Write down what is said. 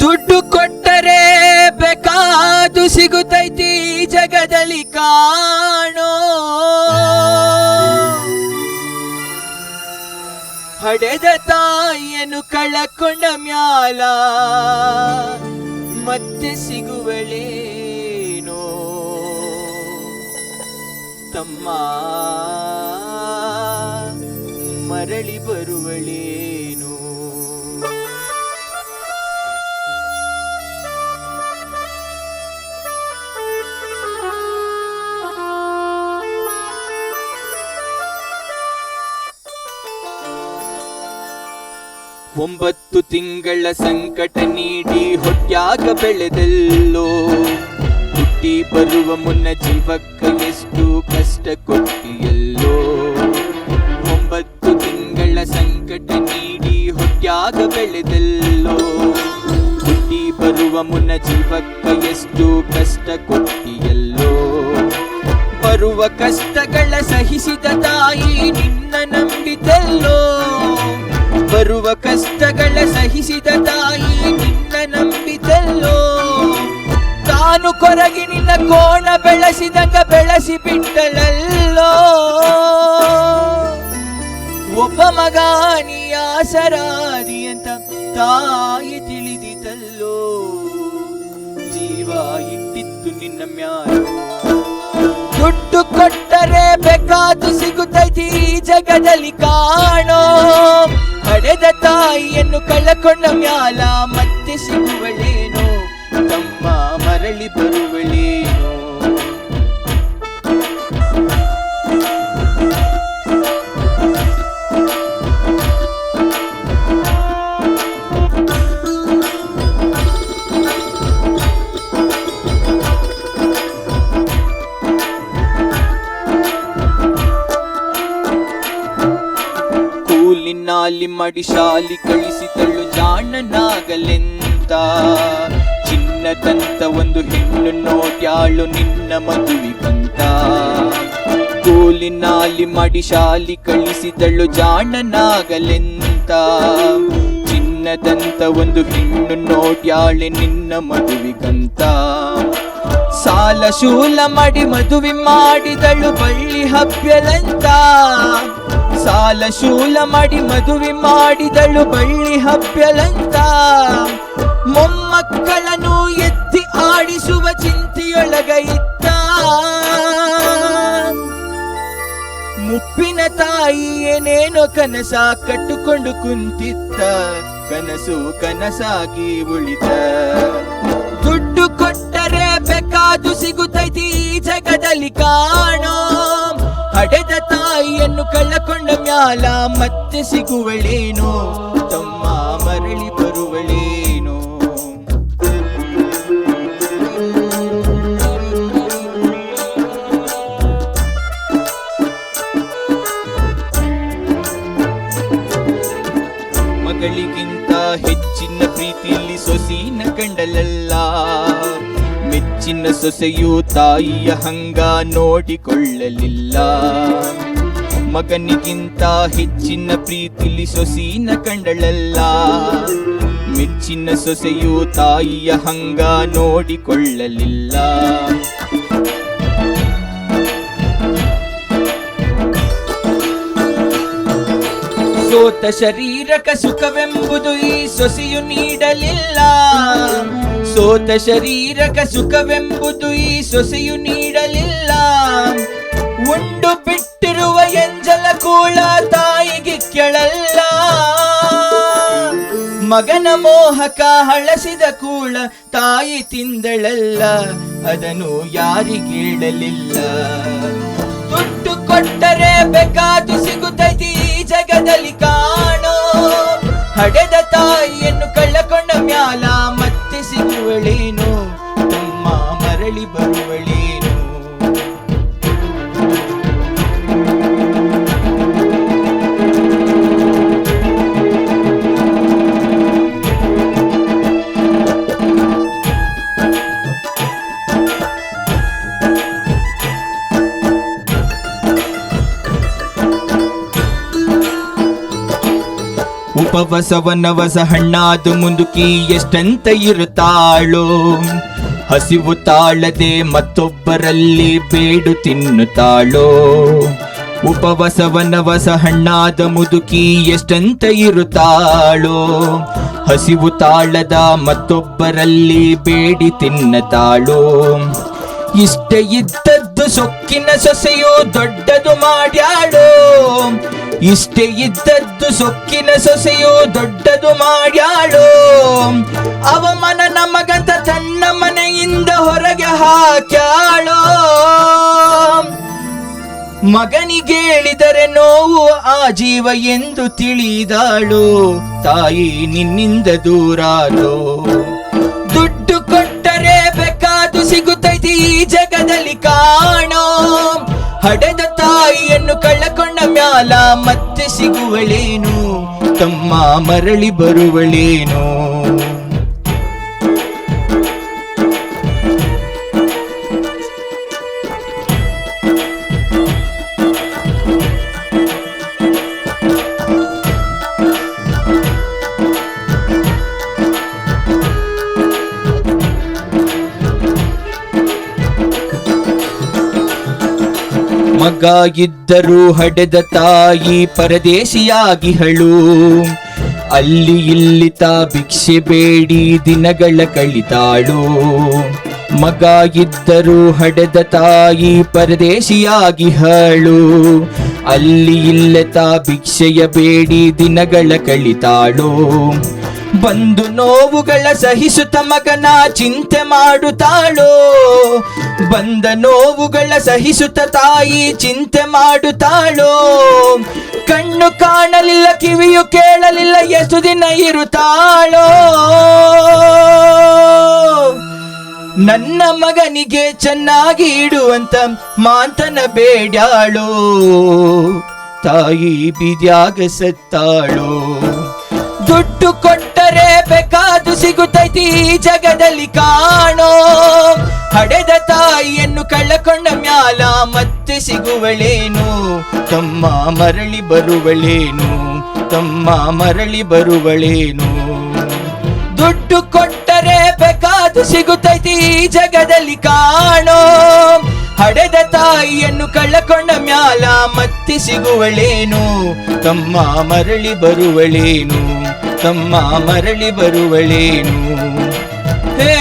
ದುಡ್ಡು ಕೊಟ್ಟರೆ ಬೇಕಾದು ಸಿಗುತ್ತೈತಿ ಜಗದಲ್ಲಿ ಕಾಣೋ. ಹಡೆದ ತಾಯಿಯನ್ನು ಕಳಕೊಂಡ ಮ್ಯಾಲ ಮತ್ತೆ ಸಿಗುವಳೇನೋ ಒಂಬತ್ತು ತಿಂಗಳ ಸಂಕಟ ನೀಡಿ ಹೊಟ್ಯಾಗ ಬೆಳೆದೆಲ್ಲೋ. ಹುಟ್ಟಿ ಬರುವ ಮುನ್ನ ಜೀವಕ್ಕ ಎಷ್ಟು ಕಷ್ಟ ಕೊಟ್ಟಿಯಲ್ಲೋ. ಒಂಬತ್ತು ತಿಂಗಳ ಸಂಕಟ ನೀಡಿ ಹೊಟ್ಯಾಗ ಬೆಳೆದಲ್ಲೋ. ಹುಟ್ಟಿ ಬರುವ ಮುನ್ನ ಜೀವಕ್ಕ ಎಷ್ಟು ಕಷ್ಟ ಕೊಟ್ಟಿಯಲ್ಲೋ. ಬರುವ ಕಷ್ಟಗಳ ಸಹಿಸಿದ ತಾಯಿ ನಿನ್ನ ನಂಬಿದಲ್ಲೋ. ಬರುವ ಕಷ್ಟಗಳ ಸಹಿಸಿದ ತಾಯಿ ನಿನ್ನ ನಂಬಿದಲ್ಲೋ ತಾನು ಕೊರಗಿ ನಿನ್ನ ಕೋಣ ಬೆಳೆಸಿದಂಗ ಬೆಳೆಸಿ ಬಿಟ್ಟಲಲ್ಲೋ ಒಬ್ಬ ಮಗ ಆಸರಾದಿ ಅಂತ ತಾಯಿ ತಿಳಿದಿತಲ್ಲೋ ಜೀವ ಇಟ್ಟಿತ್ತು ನಿನ್ನ ಮ್ಯಾಲ. ದುಡ್ಡು ಕೊಟ್ಟರೆ ಬೇಕಾದು ಸಿಗುತ್ತೈತಿ ಜಗದಲ್ಲಿ ಕಾಣೋ. ಹಡೆದ ತಾಯಿಯನ್ನು ಕಳಕೊಂಡ ಮ್ಯಾಲ ಮತ್ತೆ ಸಿಗುವಳೇನೋ ತಮ್ಮ ಮರಳಿ ಬರುವಳೇನೋ. ಕೂಲಿನಾಲಿ ಮಡಿ ಶಾಲಿ ಕಳಿಸಿದಳು ಜಾಣನಾಗಲೆಂತ. ಚಿನ್ನದಂತ ಒಂದು ಹೆಣ್ಣು ನೋಡ್ಯಾಳು ನಿನ್ನ ಮದುವಿಗಂತ ಕೋಲಿನಾಲಿ ಮಡಿ ಶಾಲಿ ಕಳಿಸಿದಳು ಜಾಣನಾಗಲೆಂತ. ಚಿನ್ನದಂತ ಒಂದು ಹೆಣ್ಣು ನೋಡ್ಯಾಳೆ ನಿನ್ನ ಮದುವಿಗಂತ ಸಾಲ ಶೂಲ ಮಾಡಿ ಮದುವೆ ಮಾಡಿದಳು ಬಳ್ಳಿ ಹಬ್ಬಲಂತ ಸಾಲ ಶೂಲ ಮಾಡಿ ಮದುವೆ ಮಾಡಿದಳು ಬಳ್ಳಿ ಹಬ್ಬಲಂತ. ಮೊಮ್ಮಕ್ಕಳನ್ನು ಎತ್ತಿ ಆಡಿಸುವ ಚಿಂತೆಯೊಳಗ ಇದ್ದ ಮುಪ್ಪಿನ ತಾಯಿ ಏನೇನೋ ಕನಸ ಕಟ್ಟುಕೊಂಡು ಕುಂತಿತ್ತ. ಕನಸು ಕನಸಾಗಿ ಉಳಿತ. ದುಡ್ಡು ಕೊಟ್ಟರೆ ಬೇಕಾದು ಸಿಗುತ್ತೈತಿ ಜಗದಲ್ಲಿ ಕಾಣೋ ಹಡೆದ ತಾಯಿಯನ್ನು ಕಳ್ಳಕೊಂಡ ಮ್ಯಾಲ ಮತ್ತೆ ಸಿಗುವಳೇನೋ? ತಮ್ಮ ಮರಳಿ ಬರುವಳೇನೋ ಸೊಸೆಯು ತಾಯಿಯ ಹಂಗ ನೋಡಿಕೊಳ್ಳಲಿಲ್ಲ. ಮಗನಿಗಿಂತ ಹೆಚ್ಚಿನ ಪ್ರೀತಿಲಿ ಸೊಸೀನ ಕಂಡಳಲ್ಲ. ಮೆಚ್ಚಿನ ಸೊಸೆಯು ತಾಯಿಯ ಹಂಗ ನೋಡಿಕೊಳ್ಳಲಿಲ್ಲ. ಸೋತ ಶರೀರಕ ಸುಖವೆಂಬುದು ಈ ಸೊಸೆಯು ನೀಡಲಿಲ್ಲ. ಸೋತ ಶರೀರಕ ಸುಖವೆಂಬುದು ಈ ಸೊಸೆಯು ನೀಡಲಿಲ್ಲ. ಉಂಡು ಬಿಟ್ಟಿರುವ ಎಂಜಲ ಕೂಳ ತಾಯಿಗೆ ಕೆಳಲ್ಲ. ಮಗನ ಮೋಹಕ ಹಳಸಿದ ಕೂಳ ತಾಯಿ ತಿಂದಳಲ್ಲ. ಅದನ್ನು ಯಾರಿಗೇಳಲಿಲ್ಲ ದುಡ್ಡು ಕೊಟ್ಟರೆ ಬೇಕಾದು ಸಿಗುತ್ತೈತಿ ಈ ಜಗದಲ್ಲಿ ಕಾಣೋ. ಹಡೆದ ತಾಯಿಯನ್ನು ಉಪವಸವನವಸ ಹಣ್ಣಾದ ಮುಂದುಕಿ ಎಷ್ಟಂತ ಇರುತ್ತಾಳೋ? ಹಸಿವು ತಾಳದೆ ಮತ್ತೊಬ್ಬರಲ್ಲಿ ಬೇಡು ತಿನ್ನುತ್ತಾಳೋ? ಉಪವಸವನವಸ ಹಣ್ಣಾದ ಮುದುಕಿ ಎಷ್ಟಂತ ಇರುತ್ತಾಳೋ? ಹಸಿವು ತಾಳದ ಮತ್ತೊಬ್ಬರಲ್ಲಿ ಬೇಡಿ ತಿನ್ನತಾಳೋ ಇಷ್ಟ ಇದ್ದದ್ದು ಸೊಕ್ಕಿನ ಸೊಸೆಯು ದೊಡ್ಡದು ಮಾಡ್ಯಾಳೋ? ಇಷ್ಟೇ ಇದ್ದದ್ದು ಸೊಕ್ಕಿನ ಸೊಸೆಯು ದೊಡ್ಡದು ಮಾಡ್ಯಾಳು. ಅವಮಾನ ನಮಗಂತ ತನ್ನ ಮನೆಯಿಂದ ಹೊರಗೆ ಹಾಕ್ಯಾಳೋ. ಮಗನಿಗೇಳಿದರೆ ನೋವು ಆ ಜೀವ ಎಂದು ತಿಳಿದಾಳು. ತಾಯಿ ನಿನ್ನಿಂದ ದೂರಾಳು ದುಡ್ಡು ಕೊಟ್ಟರೆ ಬೇಕಾದು ಸಿಗುತ್ತೈತಿ ಈ ಜಗದಲ್ಲಿ ಕಾಣೋ. ಹಡೆದ ತಾಯಿಯನ್ನು ಕಳ್ಳಕೊಂಡ ಮ್ಯಾಲ ಮತ್ತೆ ಸಿಗುವಳೇನು? ತಮ್ಮ ಮರಳಿ ಬರುವಳೇನು? ಮಗ ಇದ್ದರೂ ಹಡೆದ ತಾಯಿ ಪರದೇಶಿಯಾಗಿಹಳು ಅಲ್ಲಿ ಇಲ್ಲಿ ತಾ ಭಿಕ್ಷೆ ಬೇಡಿ ದಿನಗಳ ಕಳಿತಾಳು. ಮಗ ಇದ್ದರೂ ಹಡೆದ ತಾಯಿ ಪರದೇಶಿಯಾಗಿ ಪರದೇಶಿಯಾಗಿಹಳು ಅಲ್ಲಿ ಇಲ್ಲೆ ತಾ ಭಿಕ್ಷೆಯ ಬೇಡಿ ದಿನಗಳ ಕಳಿತಾಳು. ಬಂದು ನೋವುಗಳ ಸಹಿಸುತ್ತ ಮಗನ ಚಿಂತೆ ಮಾಡುತ್ತಾಳೋ? ಬಂದ ನೋವುಗಳ ಸಹಿಸುತ್ತ ತಾಯಿ ಚಿಂತೆ ಮಾಡುತ್ತಾಳೋ? ಕಣ್ಣು ಕಾಣಲಿಲ್ಲ, ಕಿವಿಯು ಕೇಳಲಿಲ್ಲ, ಎಷ್ಟು ದಿನ ಇರುತ್ತಾಳೋ? ನನ್ನ ಮಗನಿಗೆ ಚೆನ್ನಾಗಿ ಇಡುವಂತ ಮಾಂತನ ಬೇಡ್ಯಾಳೋ? ತಾಯಿ ಬಿದ್ಯಾಗ ಸತ್ತಾಳೋ? ದುಡ್ಡು ಕೊಟ್ಟರೆ ಬೇಕಾದು ಸಿಗುತ್ತೈತಿ ಈ ಜಗದಲ್ಲಿ ಕಾಣೋ. ಹಡೆದ ತಾಯಿಯನ್ನು ಕಳ್ಳಕೊಂಡ ಮ್ಯಾಲ ಮತ್ತೆ ಸಿಗುವಳೇನು? ತಮ್ಮ ಮರಳಿ ಬರುವಳೇನು? ತಮ್ಮ ಮರಳಿ ಬರುವಳೇನು? ದುಡ್ಡು ಕೊಟ್ಟರೆ ಬೇಕಾದು ಸಿಗುತ್ತೈತಿ ಈ ಜಗದಲ್ಲಿ ಕಾಣೋ. ಹಡೆದ ತಾಯಿಯನ್ನು ಕಳ್ಳಕೊಂಡ ಮ್ಯಾಲ ಮತ್ತೆ ಸಿಗುವಳೇನು? ತಮ್ಮ ಮರಳಿ ಬರುವಳೇನು? ತಮ್ಮ ಮರಳಿ ಬರುವಳೇನು? ಹೇ